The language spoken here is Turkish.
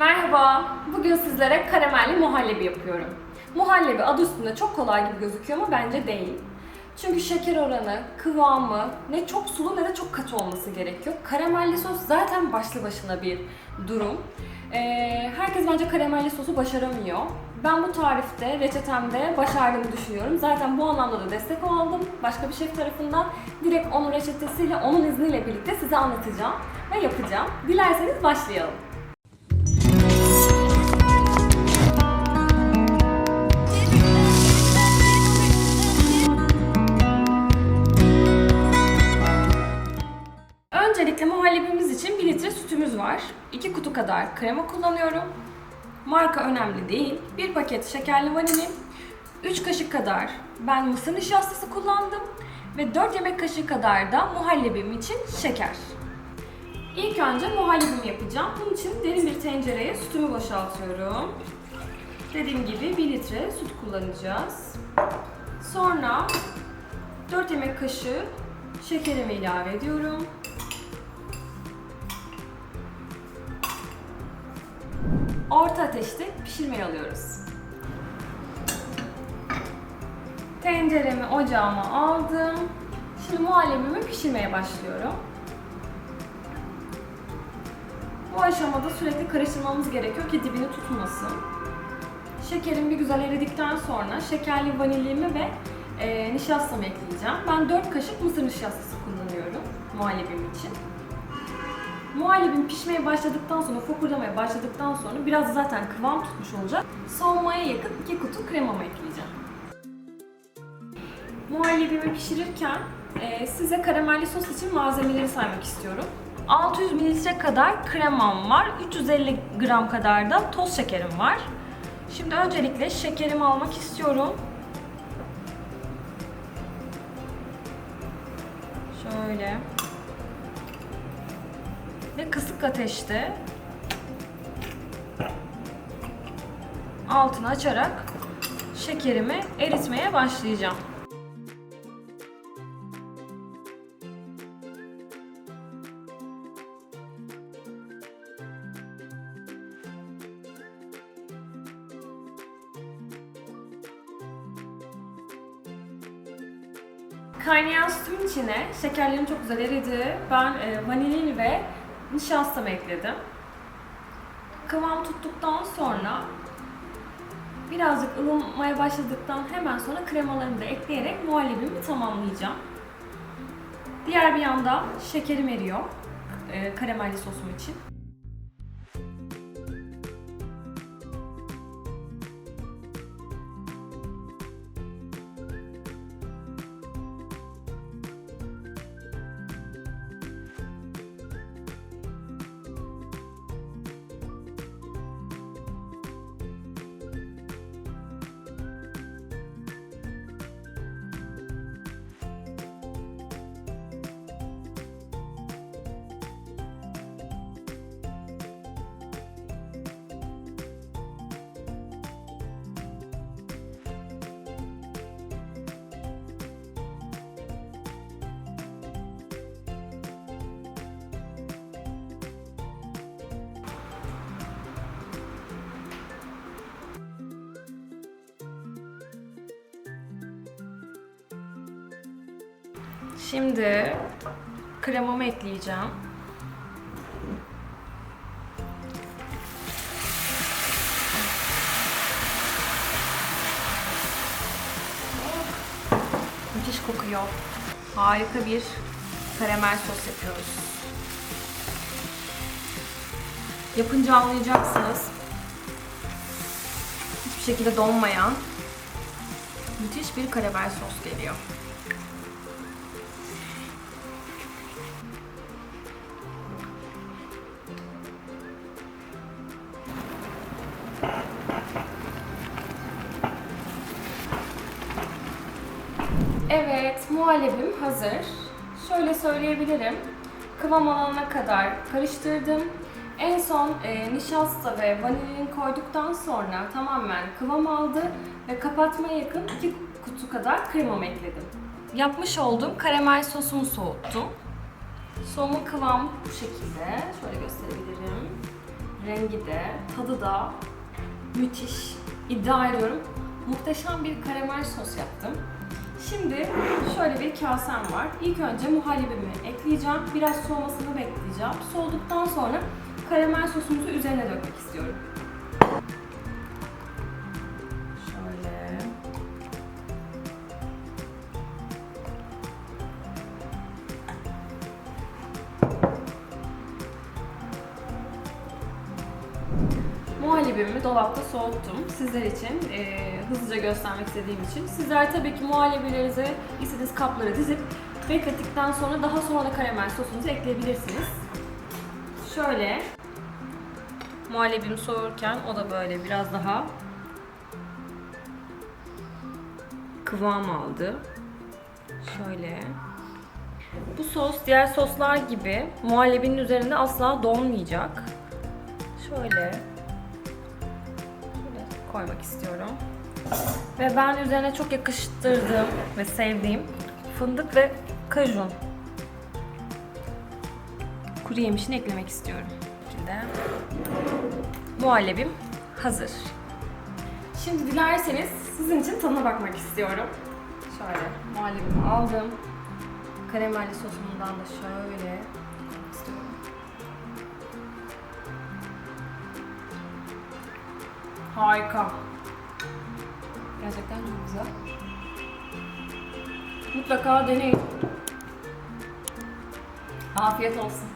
Merhaba, bugün sizlere karamelli muhallebi yapıyorum. Muhallebi adı üstünde çok kolay gibi gözüküyor ama bence değil. Çünkü şeker oranı, kıvamı ne çok sulu ne de çok katı olması gerekiyor. Karamelli sos zaten başlı başına bir durum. Ee, herkes bence karamelli sosu başaramıyor. Ben bu tarifte, reçetemde başardığımı düşünüyorum. Zaten bu anlamda da destek aldım. Başka bir şef tarafından direkt onun reçetesiyle, onun izniyle birlikte size anlatacağım ve yapacağım. Dilerseniz başlayalım. Öncelikle muhallebimiz için 1 litre sütümüz var. 2 kutu kadar krema kullanıyorum. Marka önemli değil. 1 paket şekerli vanilin. 3 kaşık kadar ben mısır nişastası kullandım. Ve 4 yemek kaşığı kadar da muhallebim için şeker. İlk önce muhallebimi yapacağım. Bunun için derin bir tencereye sütümü boşaltıyorum. Dediğim gibi 1 litre süt kullanacağız. Sonra 4 yemek kaşığı şekerimi ilave ediyorum. Orta ateşte pişirmeye alıyoruz. Tenceremi ocağıma aldım. Şimdi muhallebimi pişirmeye başlıyorum. Bu aşamada sürekli karıştırmamız gerekiyor ki dibini tutmasın. Şekerim bir güzel eridikten sonra şekerli vanilyemi ve e, nişastamı ekleyeceğim. Ben 4 kaşık mısır nişastası kullanıyorum muhallebim için. Muhallebim pişmeye başladıktan sonra, fokurdamaya başladıktan sonra biraz zaten kıvam tutmuş olacak. Soğumaya yakın 2 kutu kremamı ekleyeceğim. Muhallebimi pişirirken e, size karamelli sos için malzemeleri saymak istiyorum. 600 ml kadar kremam var, 350 gram kadar da toz şekerim var. Şimdi öncelikle şekerimi almak istiyorum. Şöyle. Ve kısık ateşte altını açarak şekerimi eritmeye başlayacağım. Kaynayan sütün içine şekerlerim çok güzel eridi. Ben e, vanilin ve nişastamı ekledim. Kıvam tuttuktan sonra birazcık ılınmaya başladıktan hemen sonra kremalarımı da ekleyerek muhallebimi tamamlayacağım. Diğer bir yanda şekerim eriyor e, karamelli sosum için. Şimdi kremamı ekleyeceğim. Müthiş kokuyor. Harika bir karamel sos yapıyoruz. Yapınca anlayacaksınız. Hiçbir şekilde donmayan müthiş bir karamel sos geliyor. Evet, muhallebim hazır. Şöyle söyleyebilirim. Kıvam alana kadar karıştırdım. En son e, nişasta ve vanilin koyduktan sonra tamamen kıvam aldı ve kapatmaya yakın 2 kutu kadar kremamı ekledim. Yapmış olduğum karamel sosumu soğuttum. Soğuma kıvamı bu şekilde. Şöyle gösterebilirim. Rengi de, tadı da müthiş. İddia ediyorum. Muhteşem bir karamel sos yaptım. Şimdi şöyle bir kasem var. İlk önce muhallebimi ekleyeceğim. Biraz soğumasını bekleyeceğim. Soğuduktan sonra karamel sosumuzu üzerine dökmek istiyorum. Şöyle. Muhallebimi dolapta soğuttum. Sizler için e, hızlıca göstermek istediğim için. Sizler tabii ki muhallebilerinizi istediğiniz kaplara dizip beklettikten sonra daha sonra da karamel sosunuzu ekleyebilirsiniz. Şöyle muhallebim soğurken o da böyle biraz daha kıvam aldı. Şöyle. Bu sos diğer soslar gibi muhallebinin üzerinde asla donmayacak. Şöyle koymak istiyorum. Ve ben üzerine çok yakıştırdığım ve sevdiğim fındık ve kajun kuru yemişini eklemek istiyorum. Şekilde muhallebim hazır. Şimdi dilerseniz sizin için tadına bakmak istiyorum. Şöyle muhallebimi aldım. Karamelli sosumundan da şöyle Harika. Gerçekten çok güzel. Mutlaka deneyin. Afiyet olsun.